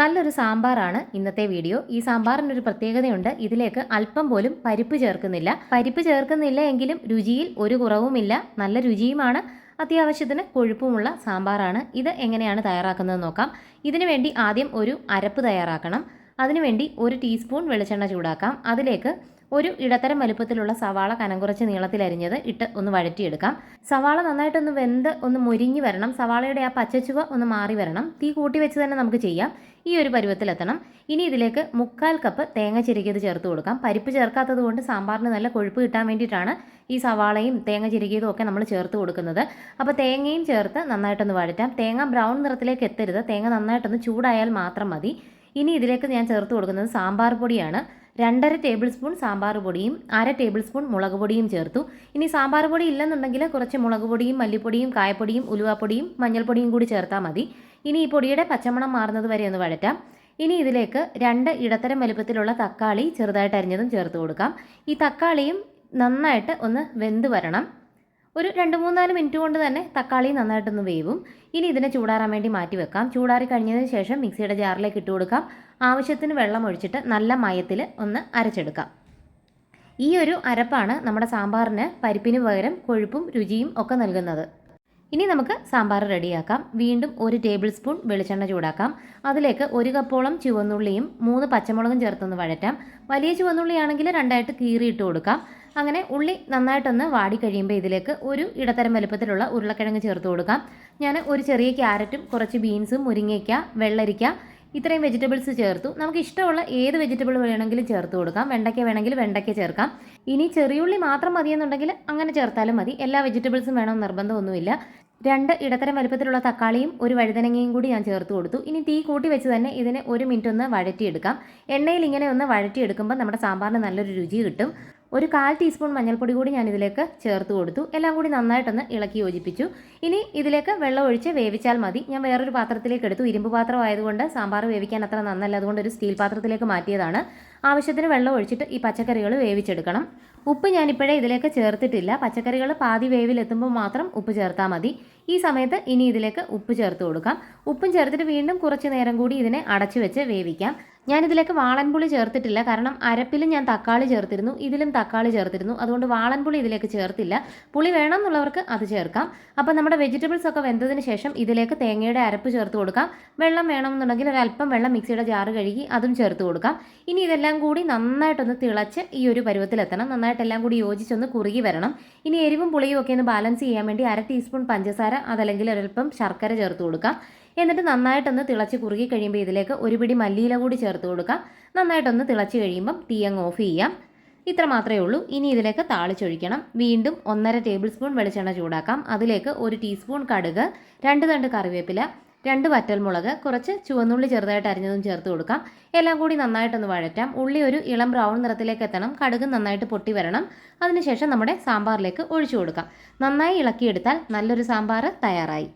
നല്ലൊരു സാമ്പാറാണ് ഇന്നത്തെ വീഡിയോ. ഈ സാമ്പാറിനൊരു പ്രത്യേകതയുണ്ട്. ഇതിലേക്ക് അല്പം പോലും പരിപ്പ് ചേർക്കുന്നില്ല. പരിപ്പ് ചേർക്കുന്നില്ല എങ്കിലും രുചിയിൽ ഒരു കുറവുമില്ല. നല്ല രുചിയുമാണ്. അത്യാവശ്യത്തിന് കൊഴുപ്പുമുള്ള സാമ്പാറാണ്. ഇത് എങ്ങനെയാണ് തയ്യാറാക്കുന്നത് നോക്കാം. ഇതിനു വേണ്ടി ആദ്യം ഒരു അരപ്പ് തയ്യാറാക്കണം. അതിനുവേണ്ടി ഒരു ടീസ്പൂൺ വെളിച്ചെണ്ണ ചൂടാക്കാം. അതിലേക്ക് ഒരു ഇടത്തരം വലുപ്പത്തിലുള്ള സവാള കനം കുറച്ച് നീളത്തിൽ അരിഞ്ഞത് ഇട്ട് ഒന്ന് വഴറ്റിയെടുക്കാം. സവാള നന്നായിട്ടൊന്ന് വെന്ത് ഒന്ന് മുരിഞ്ഞ് വരണം. സവാളയുടെ ആ പച്ചച്ചുവ ഒന്ന് മാറി വരണം. തീ കൂട്ടി വെച്ച് തന്നെ നമുക്ക് ചെയ്യാം. ഈ ഒരു പരുവത്തിലെത്തണം. ഇനി ഇതിലേക്ക് മുക്കാൽ കപ്പ് തേങ്ങ ചിരകിയത് ചേർത്ത് കൊടുക്കാം. പരിപ്പ് ചേർക്കാത്തത് കൊണ്ട് സാമ്പാറിന് നല്ല കൊഴുപ്പ് കിട്ടാൻ വേണ്ടിയിട്ടാണ് ഈ സവാളയും തേങ്ങ ചിരകിയതും ഒക്കെ നമ്മൾ ചേർത്ത് കൊടുക്കുന്നത്. അപ്പോൾ തേങ്ങയും ചേർത്ത് നന്നായിട്ടൊന്ന് വഴറ്റാം. തേങ്ങ ബ്രൗൺ നിറത്തിലേക്ക് എത്തരുത്. തേങ്ങ നന്നായിട്ടൊന്ന് ചൂടായാൽ മാത്രം മതി. ഇനി ഇതിലേക്ക് ഞാൻ ചേർത്ത് കൊടുക്കുന്നത് സാമ്പാർ പൊടിയാണ്. രണ്ടര ടേബിൾ സ്പൂൺ സാമ്പാർ പൊടിയും അര ടേബിൾ സ്പൂൺ മുളക് പൊടിയും ചേർത്തു. ഇനി സാമ്പാർ പൊടി ഇല്ലെന്നുണ്ടെങ്കിൽ കുറച്ച് മുളക് പൊടിയും മല്ലിപ്പൊടിയും കായപ്പൊടിയും ഉലുവാപ്പൊടിയും മഞ്ഞൾപ്പൊടിയും കൂടി ചേർത്താൽ മതി. ഇനി ഈ പൊടിയുടെ പച്ചമണം മാറുന്നത് വരെ ഒന്ന് വഴറ്റാം. ഇനി ഇതിലേക്ക് രണ്ട് ഇടത്തരം വലുപ്പത്തിലുള്ള തക്കാളി ചെറുതായിട്ട് അരിഞ്ഞതും ചേർത്ത് കൊടുക്കാം. ഈ തക്കാളിയും നന്നായിട്ട് ഒന്ന് വെന്ത് വരണം. ഒരു രണ്ട് മൂന്നാൽ മിനിറ്റ് കൊണ്ട് തന്നെ തക്കാളി നന്നായിട്ടൊന്ന് വേവും. ഇനി ഇതിനെ ചൂടാറാൻ വേണ്ടി മാറ്റി വെക്കാം. ചൂടാറി കഴിഞ്ഞതിന് ശേഷം മിക്സിയുടെ ജാറിലേക്ക് ഇട്ട് കൊടുക്കാം. ആവശ്യത്തിന് വെള്ളം ഒഴിച്ചിട്ട് നല്ല മയത്തിൽ ഒന്ന് അരച്ചെടുക്കാം. ഈ ഒരു അരപ്പാണ് നമ്മുടെ സാമ്പാറിന് പരിപ്പിന് പകരം കൊഴുപ്പും രുചിയും ഒക്കെ നൽകുന്നത്. ഇനി നമുക്ക് സാമ്പാർ റെഡിയാക്കാം. വീണ്ടും ഒരു ടേബിൾ സ്പൂൺ വെളിച്ചെണ്ണ ചൂടാക്കാം. അതിലേക്ക് ഒരു കപ്പോളം ചുവന്നുള്ളിയും മൂന്ന് പച്ചമുളകും ചേർത്തൊന്ന് വഴറ്റാം. വലിയ ചുവന്നുള്ളിയാണെങ്കിൽ രണ്ടായിട്ട് കീറിയിട്ട് കൊടുക്കാം. അങ്ങനെ ഉള്ളി നന്നായിട്ടൊന്ന് വാടി കഴിയുമ്പോൾ ഇതിലേക്ക് ഒരു ഇടത്തരം വലുപ്പത്തിലുള്ള ഉരുളക്കിഴങ്ങ് ചേർത്ത് കൊടുക്കാം. ഞാൻ ഒരു ചെറിയ ക്യാരറ്റും കുറച്ച് ബീൻസും മുരിങ്ങയ്ക്ക വെള്ളരിക്ക ഇത്രയും വെജിറ്റബിൾസ് ചേർത്തു. നമുക്ക് ഇഷ്ടമുള്ള ഏത് വെജിറ്റബിൾ വേണമെങ്കിലും ചേർത്ത് കൊടുക്കാം. വെണ്ടയ്ക്ക വേണമെങ്കിൽ വെണ്ടയ്ക്ക ചേർക്കാം. ഇനി ചെറിയുള്ളി മാത്രം മതിയെന്നുണ്ടെങ്കിൽ അങ്ങനെ ചേർത്താലും മതി. എല്ലാ വെജിറ്റബിൾസും വേണമെന്ന് നിർബന്ധമൊന്നുമില്ല. രണ്ട് ഇടത്തരം വലുപ്പത്തിലുള്ള തക്കാളിയും ഒരു വഴുതനങ്ങയും കൂടി ഞാൻ ചേർത്ത് കൊടുത്തു. ഇനി തീ കൂട്ടി വെച്ച് തന്നെ ഇതിനെ ഒരു മിനിറ്റ് ഒന്ന് വഴറ്റിയെടുക്കാം. എണ്ണയിൽ ഇങ്ങനെ ഒന്ന് വഴറ്റിയെടുക്കുമ്പോൾ നമ്മുടെ സാമ്പാറിന് നല്ലൊരു രുചി കിട്ടും. ഒരു കാൽ ടീസ്പൂൺ മഞ്ഞൾപ്പൊടി കൂടി ഞാൻ ഇതിലേക്ക് ചേർത്ത് കൊടുത്തു. എല്ലാം കൂടി നന്നായിട്ടൊന്ന് ഇളക്കി യോജിപ്പിച്ചു. ഇനി ഇതിലേക്ക് വെള്ളം ഒഴിച്ച് വേവിച്ചാൽ മതി. ഞാൻ വേറൊരു പാത്രത്തിലേക്ക് എടുത്തു. ഇരുമ്പ് പാത്രം ആയതുകൊണ്ട് സാമ്പാർ വേവിക്കാൻ അത്ര നന്നല്ല. അതുകൊണ്ട് ഒരു സ്റ്റീൽ പാത്രത്തിലേക്ക് മാറ്റിയതാണ്. ആവശ്യത്തിന് വെള്ളം ഒഴിച്ചിട്ട് ഈ പച്ചക്കറികൾ വേവിച്ചെടുക്കണം. ഉപ്പ് ഞാനിപ്പോഴേ ഇതിലേക്ക് ചേർത്തിട്ടില്ല. പച്ചക്കറികൾ പാതി വേവിലെത്തുമ്പോൾ മാത്രം ഉപ്പ് ചേർത്താൽ മതി. ഈ സമയത്ത് ഇനി ഇതിലേക്ക് ഉപ്പ് ചേർത്ത് കൊടുക്കാം. ഉപ്പും ചേർത്തിട്ട് വീണ്ടും കുറച്ച് നേരം കൂടി ഇതിനെ അടച്ചു വെച്ച് വേവിക്കാം. ഞാനിതിലേക്ക് വാളൻപുളി ചേർത്തിട്ടില്ല. കാരണം അരപ്പിലും ഞാൻ തക്കാളി ചേർത്തിരുന്നു. ഇതിലും തക്കാളി ചേർത്തിരുന്നു. അതുകൊണ്ട് വാളൻപുളി ഇതിലേക്ക് ചേർത്തില്ല. പുളി വേണം എന്നുള്ളവർക്ക് അത് ചേർക്കാം. അപ്പോൾ നമ്മുടെ വെജിറ്റബിൾസ് ഒക്കെ വെന്തതിന് ശേഷം ഇതിലേക്ക് തേങ്ങയുടെ അരപ്പ് ചേർത്ത് കൊടുക്കാം. വെള്ളം വേണമെന്നുണ്ടെങ്കിൽ ഒരല്പം വെള്ളം മിക്സിയുടെ ജാറ് കഴുകി അതും ചേർത്ത് കൊടുക്കാം. ഇനി ഇതെല്ലാം കൂടി നന്നായിട്ടൊന്ന് തിളച്ച് ഈ ഒരു പരുവത്തിലെത്തണം. നന്നായിട്ടെല്ലാം കൂടി യോജിച്ചൊന്ന് കുറുകി വരണം. ഇനി എരിവും പുളിയും ഒക്കെ ഒന്ന് ബാലൻസ് ചെയ്യാൻ വേണ്ടി അര ടീസ്പൂൺ പഞ്ചസാര അതല്ലെങ്കിൽ ഒരൽപ്പം ശർക്കര ചേർത്ത് കൊടുക്കാം. എന്നിട്ട് നന്നായിട്ടൊന്ന് തിളച്ച് കുറുകി കഴിയുമ്പോൾ ഇതിലേക്ക് ഒരു പിടി മല്ലിയില കൂടി ചേർത്ത് കൊടുക്കാം. നന്നായിട്ടൊന്ന് തിളച്ച് കഴിയുമ്പം തീ അങ്ങ് ഓഫ് ചെയ്യാം. ഇത്ര മാത്രമേ ഉള്ളൂ. ഇനി ഇതിലേക്ക് താളിച്ചൊഴിക്കണം. വീണ്ടും ഒന്നര ടേബിൾ സ്പൂൺ വെളിച്ചെണ്ണ ചൂടാക്കാം. അതിലേക്ക് ഒരു ടീസ്പൂൺ കടുക് രണ്ട് തണ്ട് കറിവേപ്പില രണ്ട് വറ്റൽമുളക് കുറച്ച് ചുവന്നുള്ളി ചെറുതായിട്ട് അരിഞ്ഞതും ചേർത്ത് കൊടുക്കാം. എല്ലാം കൂടി നന്നായിട്ടൊന്ന് വഴറ്റാം. ഉള്ളി ഒരു ഇളം ബ്രൗൺ നിറത്തിലേക്ക് എത്തണം. കടുക് നന്നായിട്ട് പൊട്ടി വരണം. അതിനുശേഷം നമ്മുടെ സാമ്പാറിലേക്ക് ഒഴിച്ചു കൊടുക്കാം. നന്നായി ഇളക്കിയെടുത്താൽ നല്ലൊരു സാമ്പാർ തയ്യാറായി.